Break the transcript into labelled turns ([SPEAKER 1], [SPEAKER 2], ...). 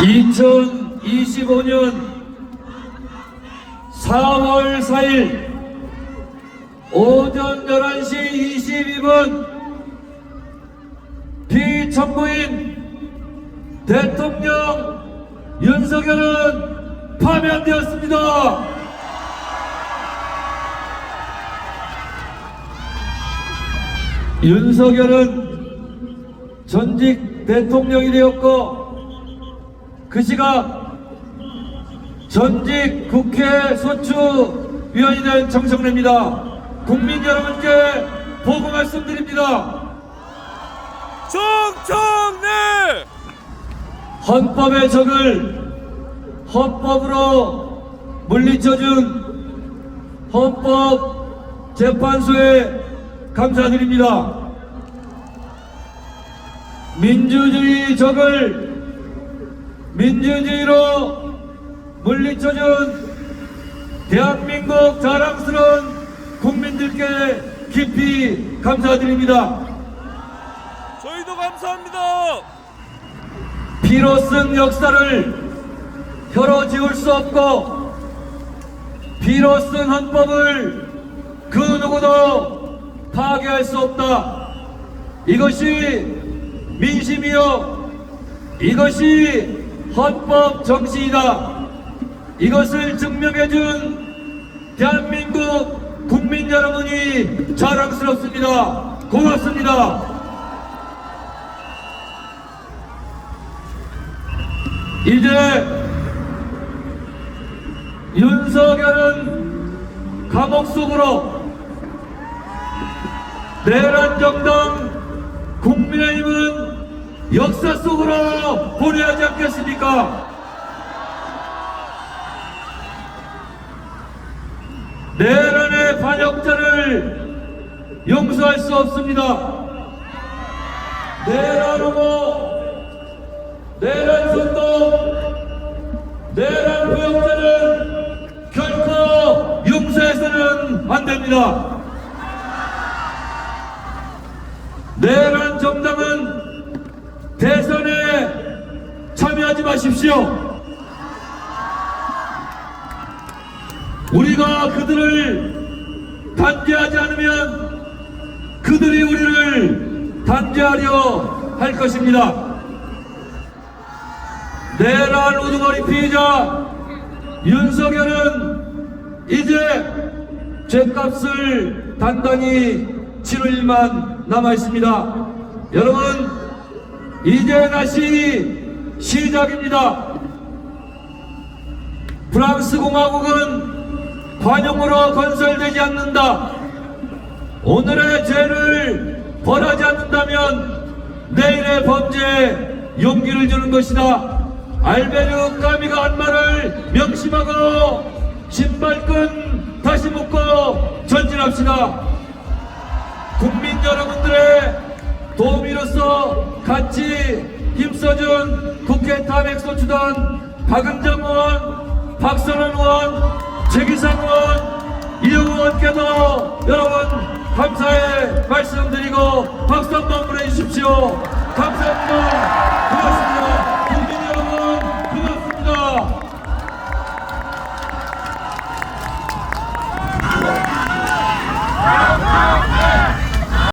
[SPEAKER 1] 2025년 4월 4일 오전 11시 22분 피청구인 대통령 윤석열은 파면되었습니다. 윤석열은 전직 대통령이 되었고 그 시각 전직 국회 소추위원이 된 정성래입니다. 국민 여러분께 보고 말씀드립니다.
[SPEAKER 2] 정청래
[SPEAKER 1] 헌법의 적을 헌법으로 물리쳐준 헌법재판소에 감사드립니다. 민주주의 적을 민주주의로 물리쳐준 대한민국 자랑스러운 국민들께 깊이 감사드립니다.
[SPEAKER 2] 저희도 감사합니다.
[SPEAKER 1] 피로 쓴 역사를 혀로 지울 수 없고 피로 쓴 헌법을 그 누구도 파괴할 수 없다. 이것이 민심이요. 이것이 헌법 정신이다. 이것을 증명해준 대한민국 국민 여러분이 자랑스럽습니다. 고맙습니다. 이제 윤석열은 감옥 속으로 내란 정당 국민의힘은 역사 속으로 보내야 하지 않겠습니까? 내란의 반역자를 용서할 수 없습니다. 내란 후보 내란 선동, 내란 부역자는 결코 용서해서는 안 됩니다. 내란 정당은 대선에 참여하지 마십시오. 우리가 그들을 단죄하지 않으면 그들이 우리를 단죄하려 할 것입니다. 내란 우두머리 피해자 윤석열은 이제 죄값을 단단히 치를 일만 남아 있습니다. 여러분 이제 다시 시작입니다. 프랑스 공화국은 관용으로 건설되지 않는다. 오늘의 죄를 벌하지 않는다면 내일의 범죄에 용기를 주는 것이다. 알베르 까미가 한 말을 명심하고 신발끈 다시 묶고 전진합시다. 국민 여러분들의 도우미로서 같이 힘써준 국회 탐핵소추단 박은정 의원, 박선원 의원, 최기상 의원, 이영 의원께도 여러분 감사의 말씀드리고 박수 한번 보내주십시오. 감사합니다.